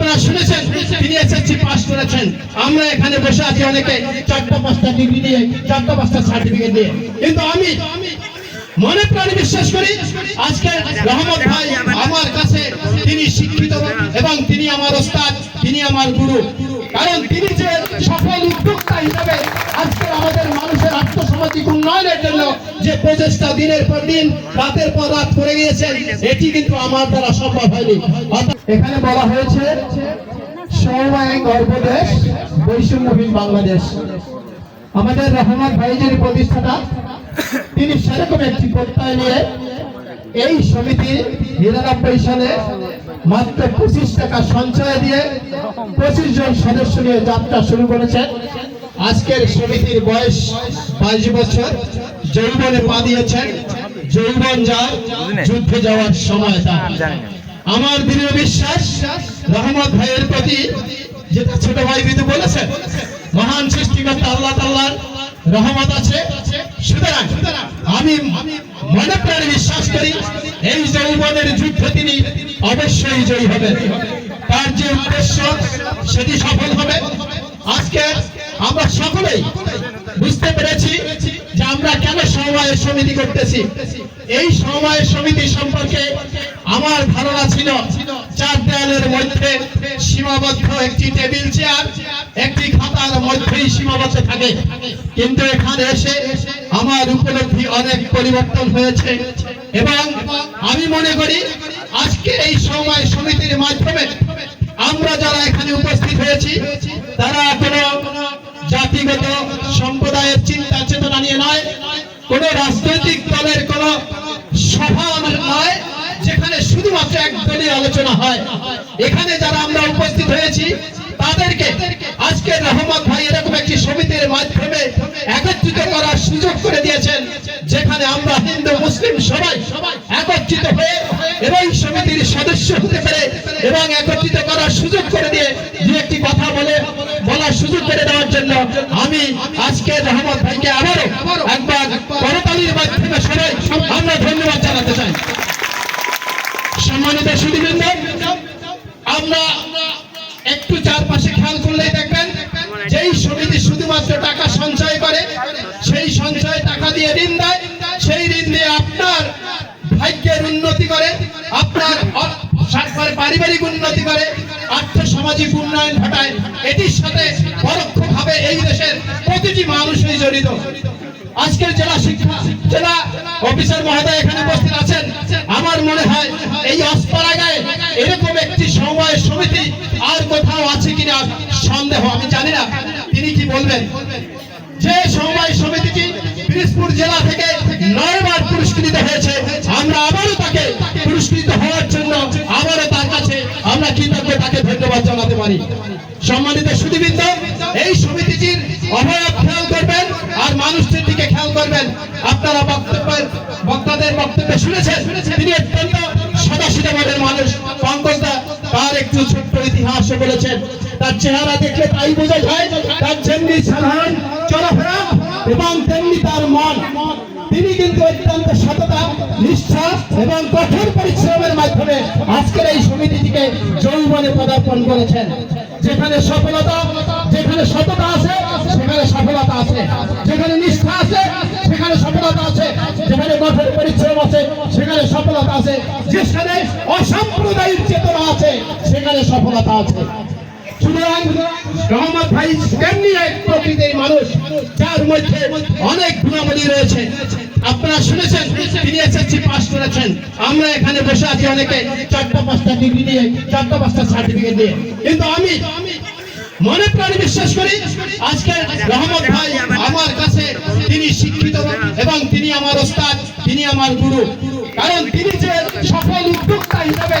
আপনারা শুনেছেন, তিনি এসএসসি পাস করেছেন। আমরা এখানে বসে আছি অনেকে চারটা পাঁচটা ডিগ্রি দিয়ে, চারটা পাঁচটা সার্টিফিকেট দিয়ে। কিন্তু আমি মনে প্রাণে বিশ্বাস করি, আজকে রহমত ভাই আমার কাছে তিনি শিক্ষিত এবং তিনি আমার ওস্তাদ, তিনি আমার গুরু। কারণ তিনি যে সফল উদ্যোক্তা হিসেবে আজকে আমাদের আত্মসামাজিক জন্য যে প্রচেষ্টা দিনের পর দিন, রাতের পর রাত করে গিয়েছেন, এটি কিন্তু আমার দ্বারা সম্ভব হয়নি। এখানে বলা হয়েছে বাংলাদেশ। আমাদের রহমান প্রতিষ্ঠাতা, তিনি সেরকম একটি নিয়ে এই মাত্র পঁচিশ টাকা সঞ্চয় দিয়ে পঁচিশ জন সদস্য নিয়ে যাত্রা শুরু করেছেন। আজকের সমিতির বয়স বাইশ বছর। যৌবনে পা দিয়েছেন। যৌবন যার যুদ্ধে যাওয়ার সময় আমার দৃঢ় বিশ্বাস রহমত ভাইয়ের প্রতি যেটা ছোট ভাই বিদু বলেছেন মহান সৃষ্টিকর্তা আল্লাহ তাল্লার রহমত আছে। সুতরাং আমি মনে প্রাণে বিশ্বাস করি এই যৌবনের যুদ্ধে তিনি অবশ্যই জয়ী হবেন। তার যে উদ্দেশ্য সেটি সফল হবে। আজকে আমরা সকলেই বুঝতে পেরেছি যে আমরা কেন সমবায় সমিতি করতেছি। এই সমবায় সমিতি সম্পর্কে আমার ধারণা ছিল, চার দেয়ালের মধ্যে সীমাবদ্ধ একটি টেবিল চেয়ার, একটি খাতার মধ্যেই সীমাবদ্ধ থাকে। কিন্তু এখানে এসে আমার উপলব্ধি অনেক পরিবর্তন হয়েছে। এবং আমি মনে করি, আজকে এই সময় সমিতির মাধ্যমে আমরা যারা এখানে উপস্থিত হয়েছি, তারা কোনো জাতিগত সম্প্রদায়ের চিন্তা চেতনা নিয়ে নয়, কোন রাজনৈতিক দলের কোন সভা নয়, যেখানে শুধুমাত্র এক দলীয় আলোচনা হয়। এখানে যারা আমরা উপস্থিত হয়েছি, তাদেরকে আজকে রহমত ভাই এরকম একটি সমিতির মাধ্যমে একত্রিত করার সুযোগ করে দিয়েছেন, যেখানে আমরা হিন্দু, মুসলিম সবাই একত্রিত হয়ে এবং সমিতির সদস্য হতে পারে এবং একত্রিত করার সুযোগ করে দিয়ে করে দেওয়ার জন্য আমি আজকে রহমত ভাইকে আবারও একবার করতালির মাধ্যমে সবাই আমরা ধন্যবাদ জানাতে চাই। সম্মানিত সুদীবৃন্দ আমরা একটু চারপাশে খেয়াল করলেই দেখবেন, যেই সমিতি শুধুমাত্র টাকা সঞ্চয় করে, সেই সঞ্চয় টাকা দিয়ে ঋণ দেয়, সেই ঋণ দিয়ে আপনার ভাগ্যের উন্নতি করে, আপনার পারিবারিক উন্নতি করে আর্থ সামাজিক উন্নয়ন ঘটায়। এটির সাথে পরোক্ষভাবে এই দেশের প্রতিটি মানুষই জড়িত। আজকের জেলা শিক্ষা, জেলা অফিসার মহোদয় এখানে উপস্থিত আছেন। আমার মনে হয় এই অস্পারাগায় এরকম একটি সময় সমিতি আর কোথাও আছে কিনা সন্দেহ। আমি জানি না, তিনি কি বলবেন? যে সময় সমিতিটি পিরিজপুর জেলা থেকে নয়বার পুরস্কৃত হয়েছে। আমরা আবারও কৃতজ্ঞ তাকে ধন্যবাদ জানাতে পারি। সম্মানিত সুদীবৃন্দ এই সমিতিটির অবয়ব খেয়াল করবেন আর মানুষটির দিকে খেয়াল করবেন। আপনারা বক্তব্যের বক্তাদের বক্তব্য শুনেছেন? তিনি অত্যন্ত মনের মানুষ। পঙ্কজদা তার একটু ছোট্ট ইতিহাস বলেছেন। তার চেহারা দেখলে তাই বোঝা যায়, তার যেমনি সাধারণ চলাফেরা এবং তেমনি তার মন। তিনি কিন্তু অত্যন্ত সততা, নিষ্ঠা এবং কঠোর পরিশ্রমের মাধ্যমে আজকের এই সমিতিটিকে যৌবনে পদার্পণ করেছেন, যেখানে সফলতা, যেখানে সততা আছে, সেখানে সফলতা আছে। যেখানে নিষ্ঠা আছে, সেখানে সফলতা আছে। যেখানে কঠোর পরিশ্রম আছে, সেখানে সফলতা আছে। যেখানে অসাম্প্রদায়িক চেতনা আছে, সেখানে সফলতা আছে। মানুষ, যার মধ্যে অনেক গুণাবলী রয়েছে। আপনারা শুনেছেন এসএসসি পাস করেছেন। আমরা এখানে বসে আছি অনেকে চারটা পাঁচটা ডিগ্রি চারটা পাঁচটা সার্টিফিকেট কিন্তু আমি মনে প্রাণে বিশ্বাস করি, আজকে রহমত ভাই আমার কাছে তিনি শিক্ষিত এবং তিনি আমার ওস্তাদ, তিনি আমার গুরু। কারণ তিনি যে সফল উদ্যোক্তা হিসেবে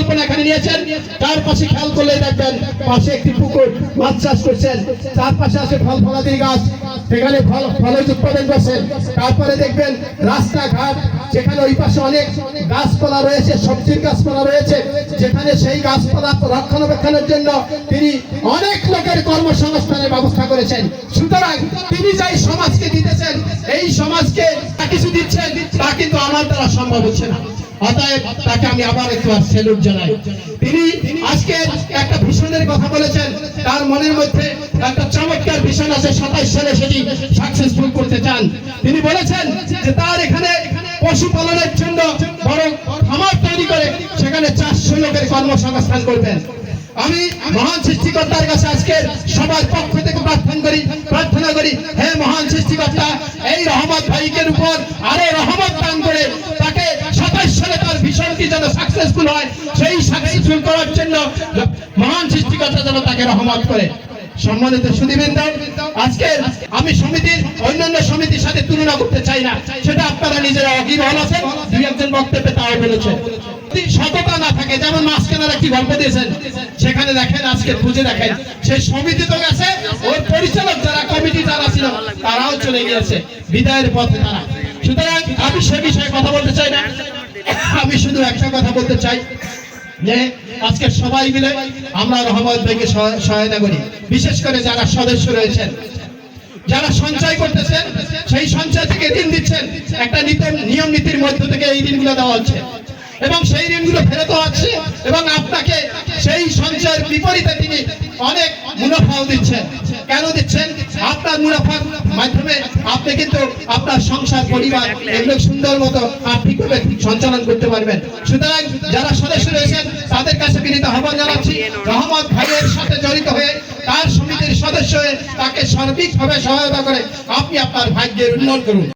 পরিকল্পনা এখানে নিয়েছেন। তার পাশে খেয়াল করলে দেখবেন, পাশে একটি পুকুর, মাছ চাষ করছেন। তার পাশে আছে ফল ফলাদির গাছ। সেখানে ফল, ফলজ উৎপাদন করছেন। তারপরে দেখবেন রাস্তাঘাট, যেখানে ওই পাশে অনেক গাছপালা রয়েছে, সবজির গাছপালা রয়েছে। যেখানে সেই গাছপালা রক্ষণাবেক্ষণের জন্য তিনি অনেক লোকের কর্মসংস্থানের ব্যবস্থা করেছেন। সুতরাং তিনি যাই সমাজকে দিতেছেন, এই সমাজকে কিছু দিচ্ছেন, তা কিন্তু আমার দ্বারা সম্ভব হচ্ছে না। অতএব তাকে আমি আবার একবার জানাই। তিনি আজকে একটা কথা বলেছেন। তার মনের মধ্যে একটা চমৎকার আছে সাতাইশ সালে সেটি সাকসেসফুল করতে চান। তিনি বলেছেন যে তার এখানে পশুপালনের জন্য বড় খামার তৈরি করে সেখানে চারশো লোকের কর্মসংস্থান করবেন। আমি মহান সৃষ্টিকর্তার কাছে আজকে সবার পক্ষ থেকে প্রার্থনা করি প্রার্থনা করি, হে মহান সৃষ্টিকর্তা, এই রহমত ভাইকের উপর আরও রহমত সাকসেসফুল হয়, সেই সাকসেসফুল করার জন্য মহান সৃষ্টিকর্তা যেন তাকে রহমত করে। সম্মানিত সুদীবৃন্দ আজকে আমি সমিতির অন্যান্য সমিতির সাথে তুলনা করতে চাই না। সেটা আপনারা নিজেরা অকিবহল আছেন, দুই একজন বক্তব্যে তাও বলেছে সততা না থাকে, যেমন মাঝখানে কি গল্প দিয়েছেন, সেখানে দেখেন, আজকে খুঁজে দেখেন সেই সমিতি তো গেছে, ওর পরিচালক যারা, কমিটি যারা ছিল, তারাও চলে গিয়েছে, বিদায়ের পথে তারা। সুতরাং আমি সে বিষয়ে কথা বলতে চাই না। আমি শুধু একটা কথা বলতে চাই যে আজকে সবাই মিলে আমরা রহমত ভাইকে সহায়তা করি। বিশেষ করে যারা সদস্য রয়েছেন, যারা সঞ্চয় করতেছেন সেই সঞ্চয় থেকে ঋণ দিচ্ছেন। একটা নিয়ম নীতির মধ্য থেকে এই ঋণগুলো দেওয়া হচ্ছে। এবং সেই ঋণগুলো ফেরত হচ্ছে এবং আপনাকে সেই সঞ্চয়ের বিপরীতে তিনি অনেক মুনাফাও দিচ্ছেন। কেন দিচ্ছেন? আপনার মুনাফার মাধ্যমে আপনি কিন্তু আপনার সংসার, পরিবার এগুলো সুন্দর মতো আর্থিকভাবে সঞ্চালন করতে পারবেন। সুতরাং যারা সদস্য রয়েছেন, তাদের কাছে বিনীত আহ্বান জানাচ্ছি, রহমত ভাইয়ের সাথে জড়িত হয়ে তার সমিতির সদস্য হয়ে তাকে সার্বিকভাবে সহায়তা করে আপনি আপনার ভাগ্যের উন্নয়ন করুন।